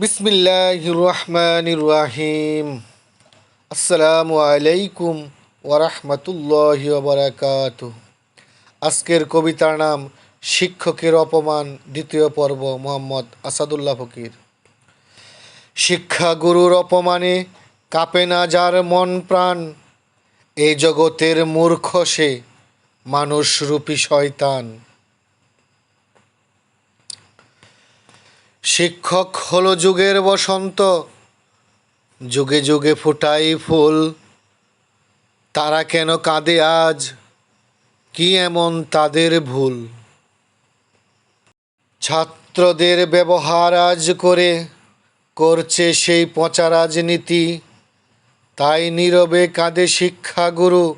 বিসমিল্লাহ রহমান রাহিম আসসালামু আলাইকুম ওরহমতুল্লাহ বারাকাত আজকের কবিতার নাম শিক্ষকের অপমান, দ্বিতীয় পর্ব, মোহাম্মদ আসাদুল্লাহ ফকির। শিক্ষা গুরুর অপমানে কাঁপে না যার মন প্রাণ এই জগতের মূর্খ সে, মানুষরূপী শয়তান। শিক্ষক হলো যুগের বসন্ত। যুগে যুগে ফুটাই ফুল। তারা কেন কাঁদে আজ? কি এমন তাদের ভুল? ছাত্রদের ব্যবহার আজ করে করছে সেই পচা রাজনীতি। তাই নীরবে কাঁদে শিক্ষাগুরু।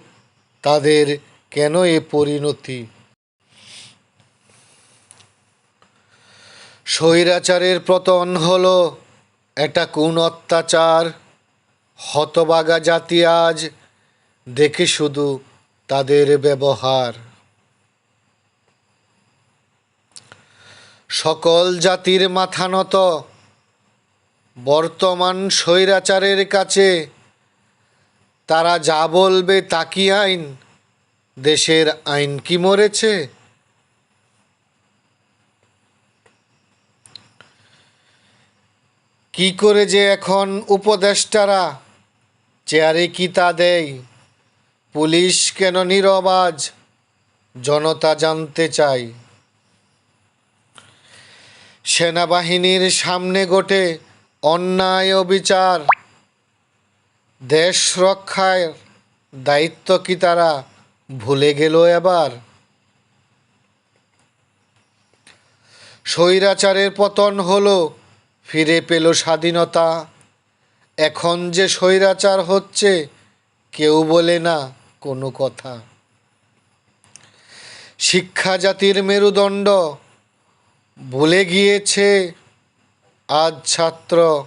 তাদের কেন এ পরিণতি? স্বৈরাচারের পতন হলো। এটা কোন অত্যাচার? হতবাগা জাতি আজ দেখে শুধু তাদের ব্যবহার। সকল জাতির মাথা নত। বর্তমান স্বৈরাচারের কাছে তারা যা বলবে তা কি আইন? দেশের আইন কি মরেছে? কি করে যে এখন উপদেষ্টারা চেয়ারে কি তা দেয়? পুলিশ কেন নীরবাজ জনতা জানতে চায়। সেনাবাহিনীর সামনে গোটে অন্যায় বিচার দেশ রক্ষায় দায়িত্ব কি তারা ভুলে গেল এবার? স্বৈরাচারের পতন হলো ফিরে পেল স্বাধীনতা। এখন যে স্বৈরাচার হচ্ছে, কেউ বলে না কোনো কথা। শিক্ষা জাতির মেরুদণ্ড, ভুলে গিয়েছে আজ ছাত্র।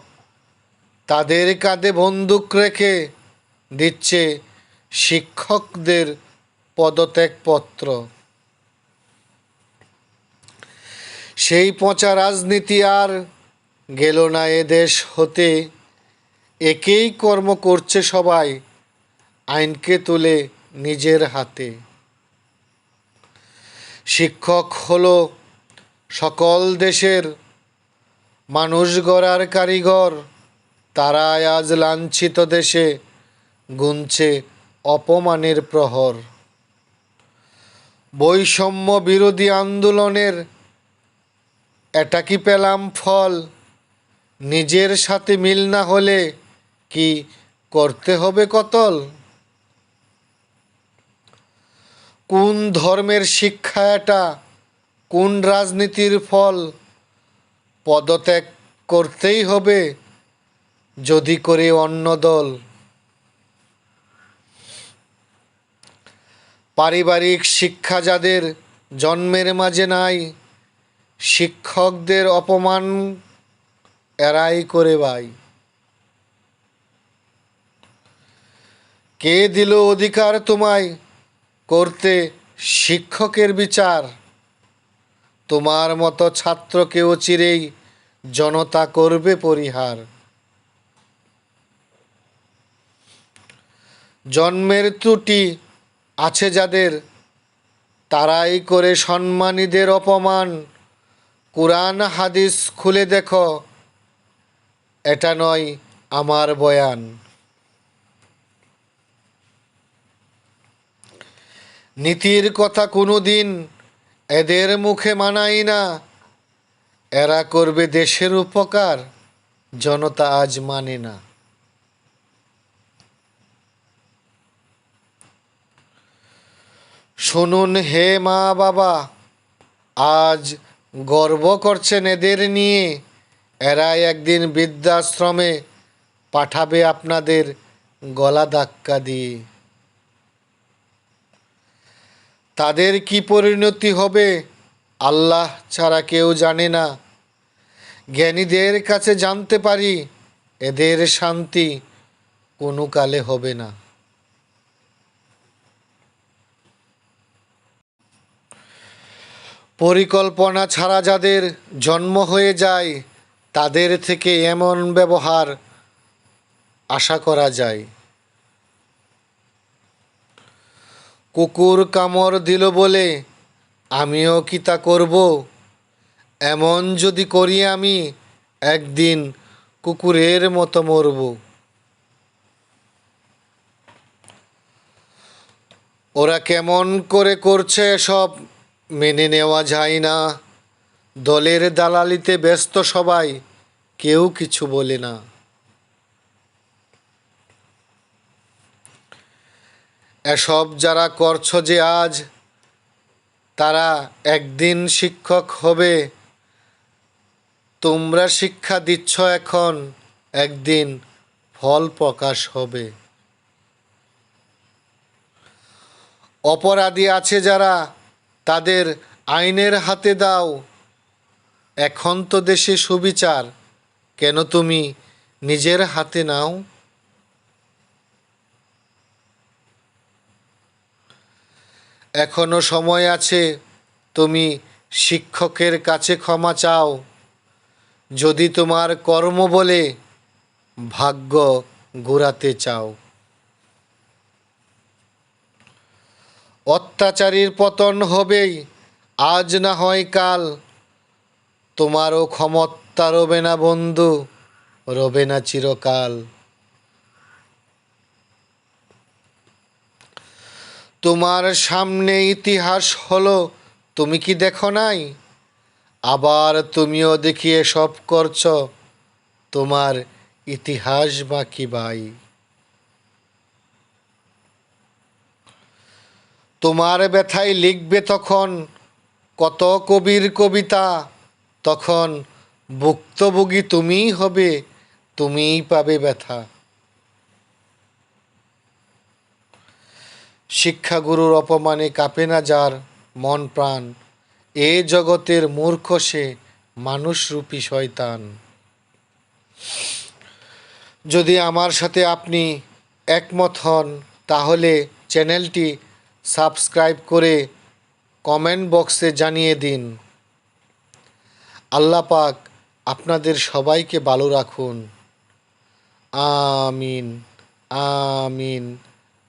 তাদের কাঁধে বন্দুক রেখে দিচ্ছে শিক্ষকদের পদত্যাগপত্র। সেই পচা রাজনীতি আর গেল না এ দেশ হতে। একেই কর্ম করছে সবাই, আইনকে তুলে নিজের হাতে। শিক্ষক হলো সকল দেশের, মানুষ গড়ার কারিগর তারা আজ লাঞ্ছিত দেশে গুনছে অপমানের প্রহর। বৈষম্য বিরোধী আন্দোলনের, এটা কি পেলাম ফল? নিজের সাথে মিল না হলে কি করতে হবে কতল? কোন ধর্মের শিক্ষা এটা? কোন রাজনীতির ফল? পদত্যাগ করতেই হবে যদি করে অন্য দল। পারিবারিক শিক্ষা যাদের জন্মের মাঝে নাই, শিক্ষকদের অপমান এরাই করে ভাই। কে দিল অধিকার তোমায় করতে শিক্ষকের বিচার? তোমার মতো ছাত্রকেও চিরেই জনতা করবে পরিহার। জন্মের ত্রুটি আছে যাদের, তারাই করে সম্মানীদের অপমান। কোরআন, হাদিস খুলে দেখো এটা নয় আমার বয়ান। নীতির কথা কোনো দিন এদের মুখে মানাই না। এরা করবে দেশের উপকার, জনতা আজ মানে না। শুনুন হে মা বাবা আজ গর্ব করছেন এদের নিয়ে। এরাই একদিন বৃদ্ধাশ্রমে পাঠাবে আপনাদের গলা ধাক্কা দিয়ে। তাদের কি পরিণতি হবে আল্লাহ ছাড়া কেউ জানে না। জ্ঞানীদের কাছে জানতে পারি, এদের শান্তি কোনো কালে হবে না। পরিকল্পনা ছাড়া যাদের জন্ম হয়ে যায় তাদের থেকে এমন ব্যবহার আশা করা যায়। কুকুর কামড় দিল বলে, আমিও কি তা করব? এমন যদি করি আমি, একদিন কুকুরের মতো মরব। ওরা কেমন করে করছে সব মেনে নেওয়া যায় না। দলের দালালিতে ব্যস্ত সবাই, কেউ কিছু বলে না। এসব যারা করছ যে আজ, তারা একদিন শিক্ষক হবে। তোমরা শিক্ষা দিচ্ছ এখন, একদিন ফল প্রকাশ হবে। অপরাধী আছে যারা, তাদের আইনের হাতে দাও। এখন তো দেশে সুবিচার, কেন তুমি নিজের হাতে নাও? এখনও সময় আছে, তুমি শিক্ষকের কাছে ক্ষমা চাও। যদি তোমার কর্ম বলে ভাগ্য ঘোরাতে চাও। অত্যাচারীর পতন হবেই, আজ না হয় কাল। তোমারও ক্ষমতা রবে না বন্ধু, রবে না চিরকাল। তোমার সামনে ইতিহাস হলো, তুমি কি দেখো নাই? আবার তুমিও দেখিয়ে সব করছ, তোমার ইতিহাস বাকি ভাই? তোমার ব্যথায় লিখবে তখন কত কবির কবিতা তখন ভুক্তভোগী তুমিই হবে, তুমিই পাবে ব্যথা। শিক্ষাগুরুর অপমানে কাঁপে না যার মন প্রাণ, এ জগতের মূর্খ সে মানুষরূপী শয়তান। যদি আমার সাথে আপনি একমত হন, তাহলে চ্যানেলটি সাবস্ক্রাইব করে কমেন্ট বক্সে জানিয়ে দিন। আল্লাহ পাক আপনাদের সবাইকে ভালো রাখুন। আমিন আমিন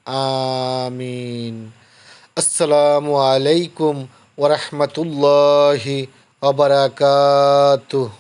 আমিন। আসসালামু আলাইকুম ওরহমতুল্লাহি অবরাকাতুহ